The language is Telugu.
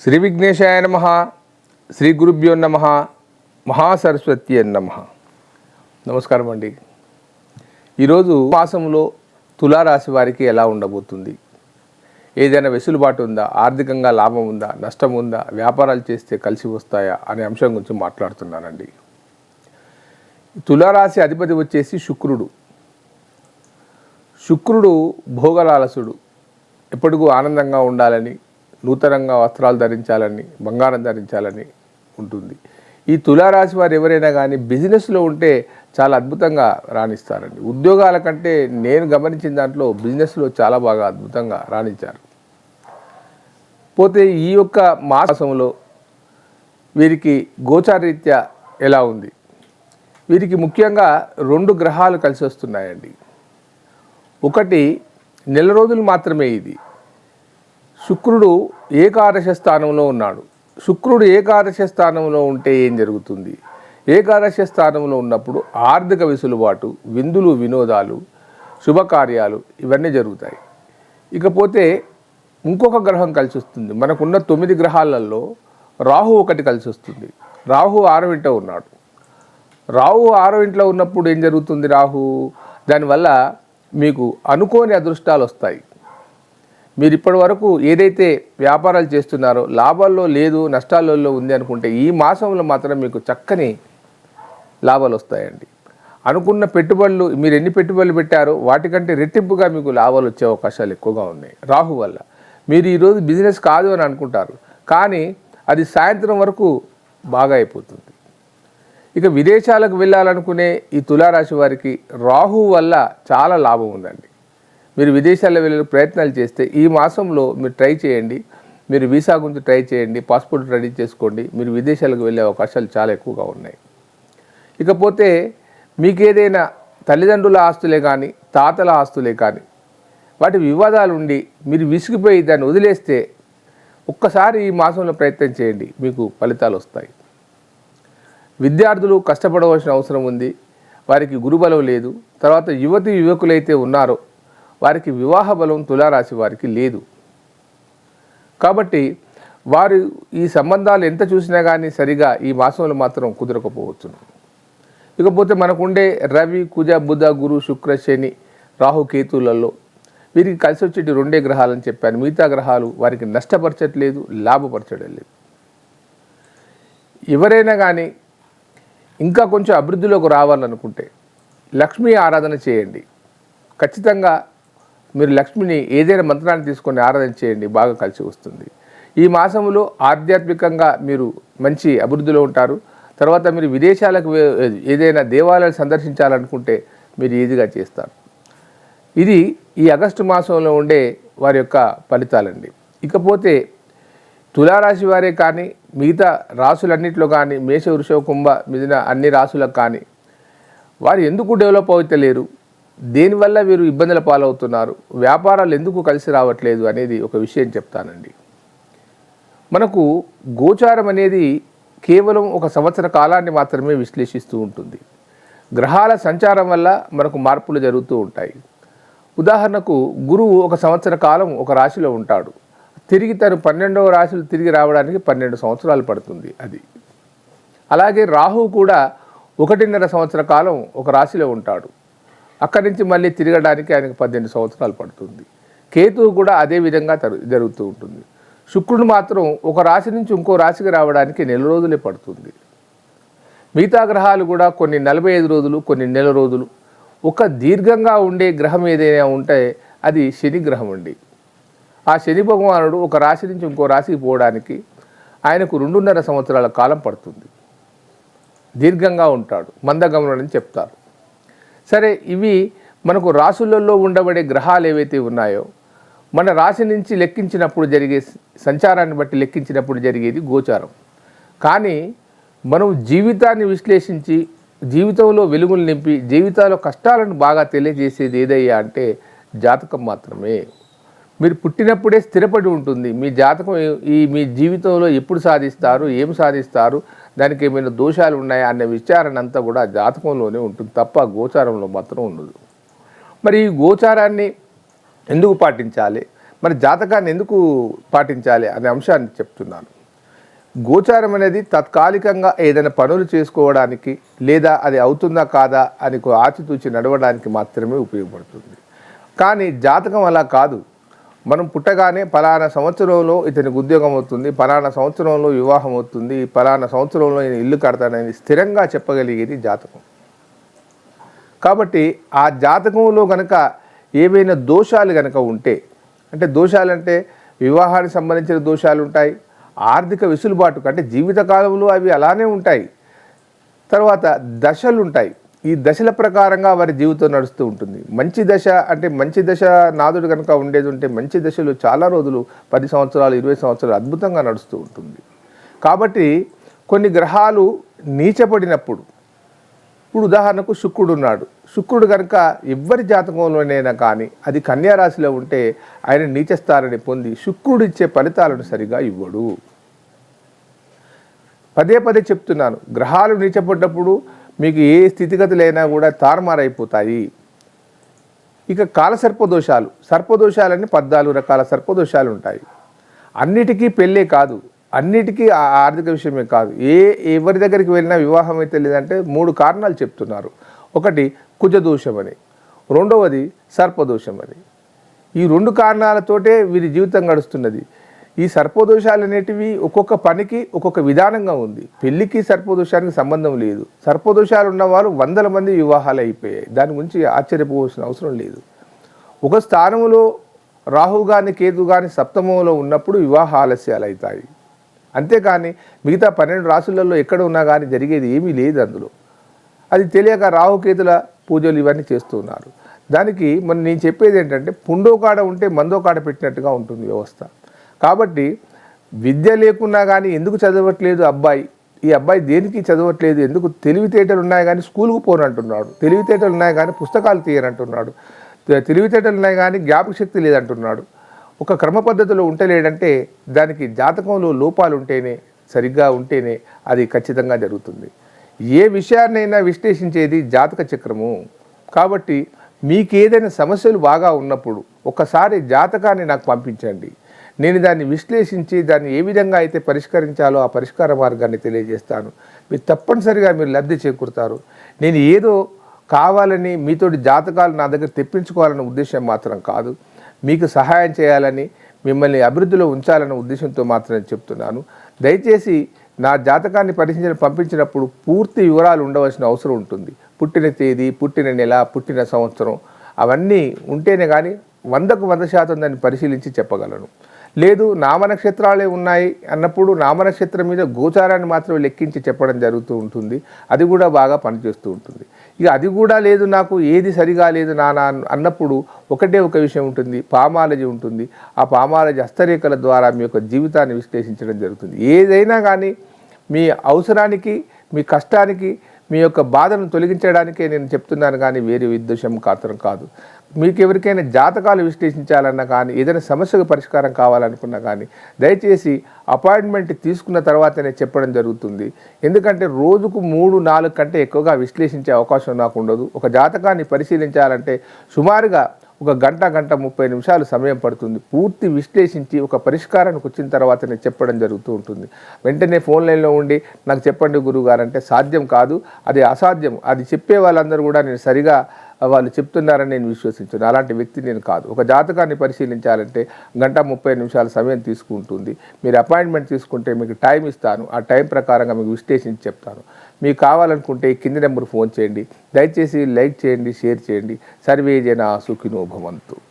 శ్రీ విఘ్నేశాయ నమ శ్రీ గురుభ్యో నమ మహాసరస్వతి నమ. నమస్కారం అండి. ఈరోజు మాసంలో తులారాశి వారికి ఎలా ఉండబోతుంది? ఏదైనా వెసులుబాటు ఉందా? ఆర్థికంగా లాభం ఉందా? నష్టం ఉందా? వ్యాపారాలు చేస్తే కలిసి వస్తాయా? అనే అంశం గురించి మాట్లాడుతున్నానండి. తులారాశి అధిపతి వచ్చేసి శుక్రుడు. శుక్రుడు భోగలాలసుడు. ఎప్పటికూ ఆనందంగా ఉండాలని నూతనంగా వస్త్రాలు ధరించాలని బంగారం ధరించాలని ఉంటుంది. ఈ తులారాశి వారు ఎవరైనా కానీ బిజినెస్లో ఉంటే చాలా అద్భుతంగా రాణిస్తారండి. ఉద్యోగాల కంటే నేను గమనించిన దాంట్లో బిజినెస్లో చాలా బాగా అద్భుతంగా రాణించారు. పోతే ఈ యొక్క మాసంలో వీరికి గోచారీత్యా ఎలా ఉంది? వీరికి ముఖ్యంగా రెండు గ్రహాలు కలిసి వస్తున్నాయండి. ఒకటి నెల రోజులు మాత్రమే ఇది. శుక్రుడు ఏకాదశ స్థానంలో ఉన్నాడు. శుక్రుడు ఏకాదశ స్థానంలో ఉంటే ఏం జరుగుతుంది? ఏకాదశ స్థానంలో ఉన్నప్పుడు ఆర్థిక వెసులుబాటు విందులు వినోదాలు శుభకార్యాలు ఇవన్నీ జరుగుతాయి. ఇకపోతే ఇంకొక గ్రహం కలిసి వస్తుంది మనకున్న తొమ్మిది గ్రహాలలో రాహు ఒకటి కలిసి వస్తుంది రాహు ఆరవింట ఉన్నాడు. రాహు ఆరో ఇంట్లో ఉన్నప్పుడు ఏం జరుగుతుంది రాహు? దానివల్ల మీకు అనుకోని అదృష్టాలు వస్తాయి మీరు ఇప్పటి వరకు ఏదైతే వ్యాపారాలు చేస్తున్నారో లాభాల్లో లేదు నష్టాలలో ఉంది అనుకుంటే ఈ మాసంలో మాత్రం మీకు చక్కని లాభాలు వస్తాయండి. అనుకున్న పెట్టుబడులు మీరు ఎన్ని పెట్టుబడులు పెట్టారో వాటికంటే రెట్టింపుగా మీకు లాభాలు వచ్చే అవకాశాలు ఎక్కువగా ఉన్నాయి. రాహు వల్ల. మీరు ఈరోజు బిజినెస్ కాదు అని అనుకుంటారు. కానీ అది సాయంత్రం వరకు బాగా అయిపోతుంది. ఇక విదేశాలకు వెళ్ళాలనుకునే ఈ తులారాశి వారికి రాహు వల్ల చాలా లాభం ఉందండి. మీరు విదేశాల్లో వెళ్ళే ప్రయత్నాలు చేస్తే ఈ మాసంలో మీరు ట్రై చేయండి. మీరు వీసా గురించి ట్రై చేయండి. పాస్పోర్ట్ రెడీ చేసుకోండి. మీరు విదేశాలకు వెళ్ళే అవకాశాలు చాలా ఎక్కువగా ఉన్నాయి. ఇకపోతే మీకు ఏదైనా తల్లిదండ్రుల ఆస్తులే కానీ తాతల ఆస్తులే కానీ వాటి వివాదాలు ఉండి మీరు విసిగిపోయి దాన్ని వదిలేస్తే ఒక్కసారి ఈ మాసంలో ప్రయత్నం చేయండి. మీకు ఫలితాలు వస్తాయి. విద్యార్థులు కష్టపడవలసిన అవసరం ఉంది. వారికి గురుబలం లేదు. తర్వాత యువతి యువకులైతే ఉన్నారో వారికి వివాహ బలం తులారాశి వారికి లేదు. కాబట్టి వారు ఈ సంబంధాలు ఎంత చూసినా కానీ సరిగా ఈ మాసంలో మాత్రం కుదరకపోవచ్చును. ఇకపోతే మనకుండే రవి కుజ బుధ గురు శుక్ర శని రాహు కేతులలో వీరికి కలిసి వచ్చేటి రెండే గ్రహాలని చెప్పాను. మిగతా గ్రహాలు వారికి నష్టపరచట్లేదు లాభపరచడం లేదు ఎవరైనా కానీ ఇంకా కొంచెం అభివృద్ధిలోకి రావాలనుకుంటే లక్ష్మీ ఆరాధన చేయండి. ఖచ్చితంగా మీరు లక్ష్మిని ఏదైనా మంత్రాన్ని తీసుకొని ఆరాధన చేయండి బాగా కలిసి వస్తుంది. ఈ మాసంలో ఆధ్యాత్మికంగా మీరు మంచి అభివృద్ధిలో ఉంటారు. తర్వాత మీరు విదేశాలకు ఏదైనా దేవాలయాలు సందర్శించాలనుకుంటే మీరు ఈజీగా చేస్తారు. ఇది ఈ ఆగస్టు మాసంలో ఉండే వారి యొక్క ఫలితాలండి. ఇకపోతే తులారాశి వారే కానీ మిగతా రాసులన్నింటిలో కానీ మేష వృషభ కుంభ మిగిలిన అన్ని రాసులకు కానీ వారు ఎందుకు డెవలప్ అవుతలేరు? దేనివల్ల వీరు ఇబ్బందుల పాలవుతున్నారు? వ్యాపారాలు ఎందుకు కలిసి రావట్లేదు అనేది ఒక విషయం చెప్తానండి. మనకు గోచారం అనేది కేవలం ఒక సంవత్సర కాలాన్ని మాత్రమే విశ్లేషిస్తూ ఉంటుంది. గ్రహాల సంచారం వల్ల మనకు మార్పులు జరుగుతూ ఉంటాయి. ఉదాహరణకు గురువు ఒక సంవత్సర కాలం ఒక రాశిలో ఉంటాడు. తిరిగి తను పన్నెండవ రాశులు తిరిగి రావడానికి పన్నెండు సంవత్సరాలు పడుతుంది అది. అలాగే రాహు కూడా ఒకటిన్నర సంవత్సర కాలం ఒక రాశిలో ఉంటాడు. అక్కడి నుంచి మళ్ళీ తిరగడానికి ఆయనకు పద్దెనిమిది సంవత్సరాలు పడుతుంది. కేతువు కూడా అదే విధంగా తరు- జరుగుతూ ఉంటుంది. శుక్రుడు మాత్రం ఒక రాశి నుంచి ఇంకో రాశికి రావడానికి నెల రోజులే పడుతుంది. మిగతా గ్రహాలు కూడా కొన్ని నలభై ఐదు రోజులు కొన్ని నెల రోజులు. ఒక దీర్ఘంగా ఉండే గ్రహం ఏదైనా ఉంటే అది శని గ్రహం అండి. ఆ శని భగవానుడు ఒక రాశి నుంచి ఇంకో రాశికి పోవడానికి ఆయనకు రెండున్నర సంవత్సరాల కాలం పడుతుంది. దీర్ఘంగా ఉంటాడు. మందగమనం అని చెప్తారు. సరే ఇవి మనకు రాసులలో ఉండబడే గ్రహాలు ఏవైతే ఉన్నాయో మన రాశి నుంచి లెక్కించినప్పుడు జరిగే సంచారాన్ని బట్టి లెక్కించినప్పుడు జరిగేది గోచారం. కానీ మనం జీవితాన్ని విశ్లేషించి జీవితంలో వెలుగులు నింపి జీవితాల్లో కష్టాలను బాగా తెలియజేసేది ఏదయ్యా అంటే జాతకం మాత్రమే. మీరు పుట్టినప్పుడే స్థిరపడి ఉంటుంది. మీ జాతకం ఈ మీ జీవితంలో ఎప్పుడు సాధిస్తారు ఏం సాధిస్తారు దానికి ఏమైనా దోషాలు ఉన్నాయా అనే విచారణ అంతా కూడా జాతకంలోనే ఉంటుంది. తప్ప గోచారంలో మాత్రం ఉండదు. మరి ఈ గోచారాన్ని ఎందుకు పాటించాలి? మరి జాతకాన్ని ఎందుకు పాటించాలి అనే అంశాన్ని చెప్తున్నాను. గోచారం అనేది తాత్కాలికంగా ఏదైనా పనులు చేసుకోవడానికి లేదా అది అవుతుందా కాదా అని ఆచితూచి నడవడానికి మాత్రమే ఉపయోగపడుతుంది. కానీ జాతకం అలా కాదు. మనం పుట్టగానే పలానా సంవత్సరంలో ఇతనికి ఉద్యోగం అవుతుంది పలానా సంవత్సరంలో వివాహం అవుతుంది పలానా సంవత్సరంలో నేను ఇల్లు కడతానని స్థిరంగా చెప్పగలిగేది జాతకం. కాబట్టి ఆ జాతకంలో గనక ఏవైనా దోషాలు గనక ఉంటే అంటే దోషాలు అంటే వివాహానికి సంబంధించిన దోషాలు ఉంటాయి ఆర్థిక వెసులుబాటు అంటే జీవితకాలంలో అవి అలానే ఉంటాయి తర్వాత దశలు ఉంటాయి ఈ దశల ప్రకారంగా వారి జీవితం నడుస్తూ ఉంటుంది. మంచి దశ అంటే మంచి దశ నాదుడు కనుక ఉండేది ఉంటే మంచి దశలు చాలా రోజులు పది సంవత్సరాలు ఇరవై సంవత్సరాలు అద్భుతంగా నడుస్తూ ఉంటుంది. కాబట్టి కొన్ని గ్రహాలు నీచపడినప్పుడు ఇప్పుడు ఉదాహరణకు శుక్రుడు ఉన్నాడు. శుక్రుడు కనుక ఎవ్వరి జాతకంలోనైనా కానీ అది కన్యారాశిలో ఉంటే ఆయన నీచస్థానాన్ని పొంది శుక్రుడు ఇచ్చే ఫలితాలను సరిగా ఇవ్వడు. పదే పదే చెప్తున్నాను. గ్రహాలు నీచపడ్డప్పుడు మీకు ఏ స్థితిగతులైనా కూడా తారుమారైపోతాయి. ఇక కాల సర్పదోషాలు. సర్పదోషాలని పద్నాలుగు రకాల సర్పదోషాలు ఉంటాయి. అన్నిటికీ పెళ్ళే కాదు. అన్నిటికీ ఆ ఆర్థిక విషయమే కాదు. ఏ ఎవరి దగ్గరికి వెళ్ళినా వివాహం అయితే లేదంటే మూడు కారణాలు చెప్తున్నారు. ఒకటి కుజదోషం అని. రెండవది సర్పదోషం అని. ఈ రెండు కారణాలతోటే వీరి జీవితం గడుస్తున్నది. ఈ సర్పదోషాలు అనేటివి ఒక్కొక్క పనికి ఒక్కొక్క విధానంగా ఉంది. పెళ్ళికి సర్పదోషానికి సంబంధం లేదు. సర్పదోషాలు ఉన్నవారు వందల మంది వివాహాలు అయిపోయాయి దాని గురించి ఆశ్చర్యపోవాల్సిన అవసరం లేదు. ఒక స్థానంలో రాహు కానీ కేతు కానీ సప్తమంలో ఉన్నప్పుడు వివాహ ఆలస్యాలు అవుతాయి అంతేకాని మిగతా పన్నెండు రాసులలో ఎక్కడ ఉన్నా కానీ జరిగేది ఏమీ లేదు అందులో. అది తెలియక రాహుకేతుల పూజలు ఇవన్నీ చేస్తున్నారు. దానికి మన నేను చెప్పేది ఏంటంటే పుండో కాడ ఉంటే మందో కాడ పెట్టినట్టుగా ఉంటుంది వ్యవస్థ. కాబట్టి విద్య లేకున్నా కానీ ఎందుకు చదవట్లేదు అబ్బాయి? ఈ అబ్బాయి దేనికి చదవట్లేదు? ఎందుకు తెలివితేటలు ఉన్నాయి కానీ స్కూల్కు పోనంటున్నాడు. తెలివితేటలు ఉన్నాయి కానీ పుస్తకాలు తీయనంటున్నాడు. తెలివితేటలు ఉన్నాయి కానీ జ్ఞాపక శక్తి లేదంటున్నాడు. ఒక క్రమ పద్ధతిలో ఉంటలేడంటే దానికి జాతకంలో లోపాలు ఉంటేనే సరిగ్గా ఉంటేనే అది ఖచ్చితంగా జరుగుతుంది. ఏ విషయాన్నైనా విశ్లేషించేది జాతక చక్రము. కాబట్టి మీకు ఏదైనా సమస్యలు బాగా ఉన్నప్పుడు ఒకసారి జాతకాన్ని నాకు పంపించండి. నేను దాన్ని విశ్లేషించి దాన్ని ఏ విధంగా అయితే పరిష్కరించాలో ఆ పరిష్కార మార్గాన్ని తెలియజేస్తాను. మీరు తప్పనిసరిగా మీరు లబ్ధి చేకూరుతారు. నేను ఏదో కావాలని మీతోటి జాతకాలు నా దగ్గర తెప్పించుకోవాలన్న ఉద్దేశం మాత్రం కాదు. మీకు సహాయం చేయాలని మిమ్మల్ని అభివృద్ధిలో ఉంచాలన్న ఉద్దేశంతో మాత్రమే చెప్తున్నాను. దయచేసి నా జాతకాన్ని పరిశీలన పంపించినప్పుడు పూర్తి వివరాలు ఉండవలసిన అవసరం ఉంటుంది. పుట్టిన తేదీ పుట్టిన నెల పుట్టిన సంవత్సరం అవన్నీ ఉంటేనే కానీ వందకు వంద శాతం దాన్ని పరిశీలించి చెప్పగలను. లేదు నామనక్షత్రాలే ఉన్నాయి అన్నప్పుడు నామనక్షత్రం మీద గోచారాన్ని మాత్రమే లెక్కించి చెప్పడం జరుగుతూ ఉంటుంది. అది కూడా బాగా పనిచేస్తూ ఉంటుంది. ఇక అది కూడా లేదు నాకు ఏది సరిగా లేదు నానా అన్నప్పుడు ఒకటే ఒక విషయం ఉంటుంది పామాలజీ ఉంటుంది. ఆ పామాలజీ హస్తరేఖల ద్వారా మీ యొక్క జీవితాన్ని విశ్లేషించడం జరుగుతుంది. ఏదైనా కానీ మీ అవసరానికి మీ కష్టానికి మీ యొక్క బాధను తొలగించడానికే నేను చెప్తున్నాను కానీ వేరే ఉద్దేశం కాతరం కాదు. మీకు ఎవరికైనా జాతకాలు విశ్లేషించాలన్నా కానీ ఏదైనా సమస్యకు పరిష్కారం కావాలనుకున్నా కానీ దయచేసి అపాయింట్మెంట్ తీసుకున్న తర్వాతనే చెప్పడం జరుగుతుంది. ఎందుకంటే రోజుకు మూడు నాలుగు కంటే ఎక్కువగా విశ్లేషించే అవకాశం నాకు ఉండదు. ఒక జాతకాన్ని పరిశీలించాలంటే సుమారుగా ఒక గంట గంట ముప్పై నిమిషాలు సమయం పడుతుంది. పూర్తి విశ్లేషించి ఒక పరిష్కారానికి వచ్చిన తర్వాత నేను చెప్పడం జరుగుతూ ఉంటుంది. వెంటనే ఫోన్ లైన్లో ఉండి నాకు చెప్పండి గురువుగారు అంటే సాధ్యం కాదు అది అసాధ్యం. అది చెప్పే వాళ్ళందరూ కూడా నేను సరిగా వాళ్ళు చెప్తున్నారని నేను విశ్వసించాను. అలాంటి వ్యక్తి నేను కాదు. ఒక జాతకాన్ని పరిశీలించాలంటే గంట ముప్పై నిమిషాల సమయం తీసుకుంటుంది. మీరు అపాయింట్మెంట్ తీసుకుంటే మీకు టైం ఇస్తాను. ఆ టైం ప్రకారంగా మీకు విశ్లేషించి చెప్తాను. మీకు కావాలనుకుంటే ఈ కింది నెంబర్ ఫోన్ చేయండి. దయచేసి లైక్ చేయండి షేర్ చేయండి. సర్వే జన సుఖినోభవంతు